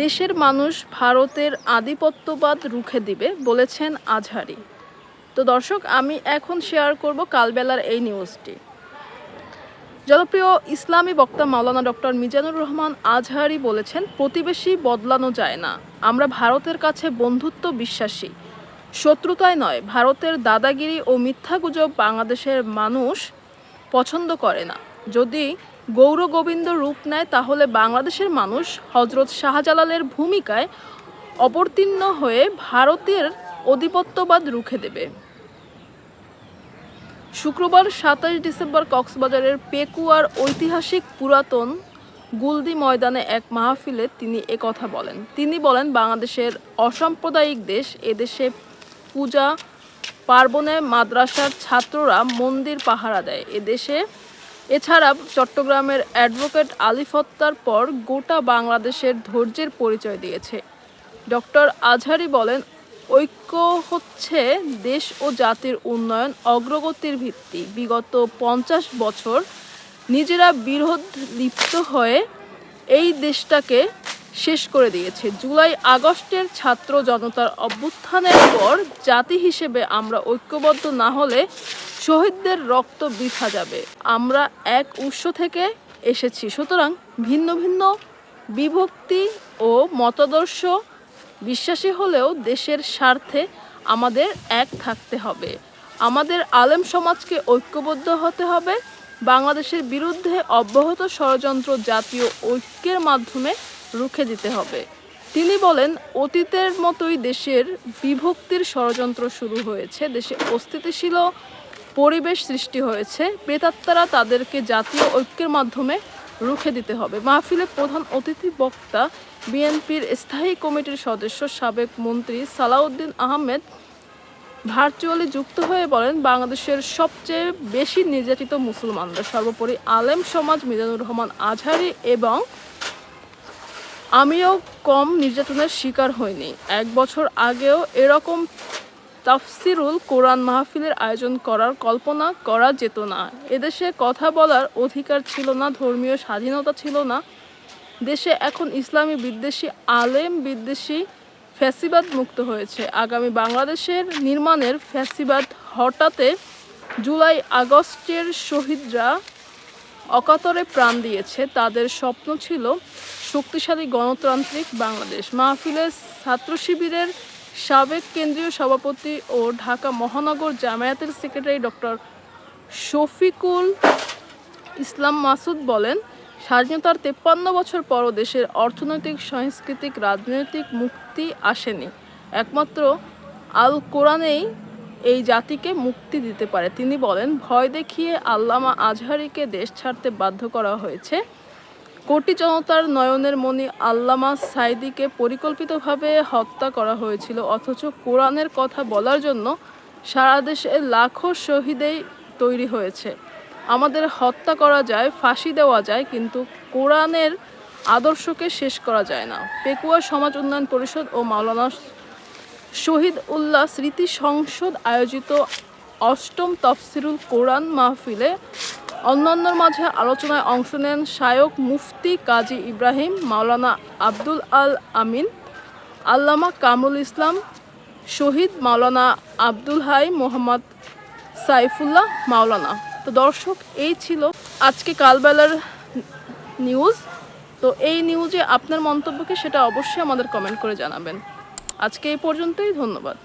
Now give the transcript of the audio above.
দেশের মানুষ ভারতের আধিপত্যবাদ রুখে দিবে বলেছেন আজহারি। তো দর্শক, আমি এখন শেয়ার করব কালবেলার এই নিউজটি জনপ্রিয় ইসলামী বক্তা মাওলানা ডক্টর মিজানুর রহমান আজহারি বলেছেন, প্রতিবেশী বদলানো যায় না। আমরা ভারতের কাছে বন্ধুত্ব বিশ্বাসী। শত্রুতায় নয়, ভারতের দাদাগিরি ও মিথ্যা গুজব বাংলাদেশের মানুষ পছন্দ করে না। যদি গৌর গোবিন্দ রূপ নেয়, তাহলে বাংলাদেশের মানুষ হজরত শাহজালালের ভূমিকায় অবতীর্ণ হয়ে ভারতের আধিপত্যবাদ রুখে দেবে। শুক্রবার সাতাশ ডিসেম্বর কক্সবাজারের পেকুয়ার ঐতিহাসিক পুরাতন গুলদি ময়দানে এক মাহফিলে তিনি কথা বলেন। তিনি বলেন, বাংলাদেশের অসাম্প্রদায়িক দেশ এদেশে পূজা পার্বণে মাদ্রাসার ছাত্ররা মন্দির পাহারা দেয়। এদেশে এছাড়া চট্টগ্রামের অ্যাডভোকেট আলিফ হত্যার পর গোটা বাংলাদেশের ধৈর্যের পরিচয় দিয়েছে। ডক্টর আজহারি বলেন, ঐক্য হচ্ছে দেশ ও জাতির উন্নয়ন অগ্রগতির ভিত্তি। বিগত পঞ্চাশ বছর নিজেরা বিরোধ লিপ্ত হয়ে এই দেশটাকে শেষ করে দিয়েছে। জুলাই আগস্টের ছাত্র জনতার অভ্যুত্থানের পর জাতি হিসেবে আমরা ঐক্যবদ্ধ না হলে শহীদদের রক্ত বৃথা যাবে। আমরা এক উৎস থেকে এসেছি। সুতরাং ভিন্ন ভিন্ন বিভক্তি ও মতাদর্শ বিশ্বাসী হলেও দেশের স্বার্থে আমাদের এক থাকতে হবে। আমাদের আলেম সমাজকে ঐক্যবদ্ধ হতে হবে। বাংলাদেশের বিরুদ্ধে অব্যাহত ষড়যন্ত্র জাতীয় ঐক্যের মাধ্যমে রুখে দিতে হবে। তিনি বলেন, অতীতের মতোই দেশের বিভক্তির ষড়যন্ত্র শুরু হয়েছে। দেশে অস্থিতিশীল পরিবেশ সৃষ্টি হয়েছে। প্রেতাত্মারা তাদেরকে জাতীয় ঐক্যের মাধ্যমে রুখে দিতে হবে। মাহফিলে প্রধান অতিথি বক্তা বিএনপির স্থায়ী কমিটির সদস্য সাবেক মন্ত্রী সালাউদ্দিন আহমেদ ভার্চুয়ালি যুক্ত হয়ে বলেন, বাংলাদেশের সবচেয়ে বেশি নির্যাতিত মুসলমানরা সর্বোপরি আলেম সমাজ মিজানুর রহমান আজহারি এবং আমিও কম নির্যাতনের শিকার হইনি। এক বছর আগেও এরকম তাফসিরুল কোরআন মাহফিলের আয়োজন করার কল্পনা করা যেত না। এদেশে কথা বলার অধিকার ছিল না, ধর্মীয় স্বাধীনতা ছিল না। দেশে এখন ইসলামী বিদ্বেষী, আলেম বিদ্বেষী ফ্যাসিবাদ মুক্ত হয়েছে। আগামী বাংলাদেশের নির্মাণের ফ্যাসিবাদ হঠাতে জুলাই আগস্টের শহীদরা অকাতরে প্রাণ দিয়েছে। তাদের স্বপ্ন ছিল শক্তিশালী গণতান্ত্রিক বাংলাদেশ। মাহফিলে ছাত্র শিবিরের সাবেক কেন্দ্রীয় সভাপতি ও ঢাকা মহানগর জামায়াতের সেক্রেটারি ডক্টর শফিকুল ইসলাম মাসুদ বলেন, স্বাধীনতার তেপ্পান্ন বছর পরও দেশের অর্থনৈতিক, সাংস্কৃতিক, রাজনৈতিক মুক্তি আসেনি। একমাত্র আল কোরআনেই এই জাতিকে মুক্তি দিতে পারে। তিনি বলেন, ভয় দেখিয়ে আল্লামা আজহারিকে দেশ ছাড়তে বাধ্য করা হয়েছে। কোটি জনতার নয়নের মণি আল্লামা সাইদিকে পরিকল্পিতভাবে হত্যা করা হয়েছিল, অথচ কোরআনের কথা বলার জন্য সারা দেশে লাখো শহীদেই তৈরি হয়েছে। আমাদের হত্যা করা যায়, ফাঁসি দেওয়া যায়, কিন্তু কোরআনের আদর্শকে শেষ করা যায় না। পেকুয়া সমাজ উন্নয়ন পরিষদ ও মাওলানা শহীদ উল্লাহ স্মৃতি সংসদ আয়োজিত অষ্টম তফসিরুল কোরআন মাহফিলে অন্যান্যর মাঝে আলোচনায় অংশ নেন শায়ক মুফতি কাজী ইব্রাহিম, মাওলানা আব্দুল আল আমিন, আল্লামা কামরুল ইসলাম, শহীদ মাওলানা আব্দুল হাই মোহাম্মদ সাইফুল্লাহ মাওলানা। তো দর্শক, এই ছিল আজকে কালবেলার নিউজ। তো এই নিউজে আপনার মন্তব্য কি সেটা অবশ্যই আমাদের কমেন্ট করে জানাবেন। আজকে এই পর্যন্তই, ধন্যবাদ।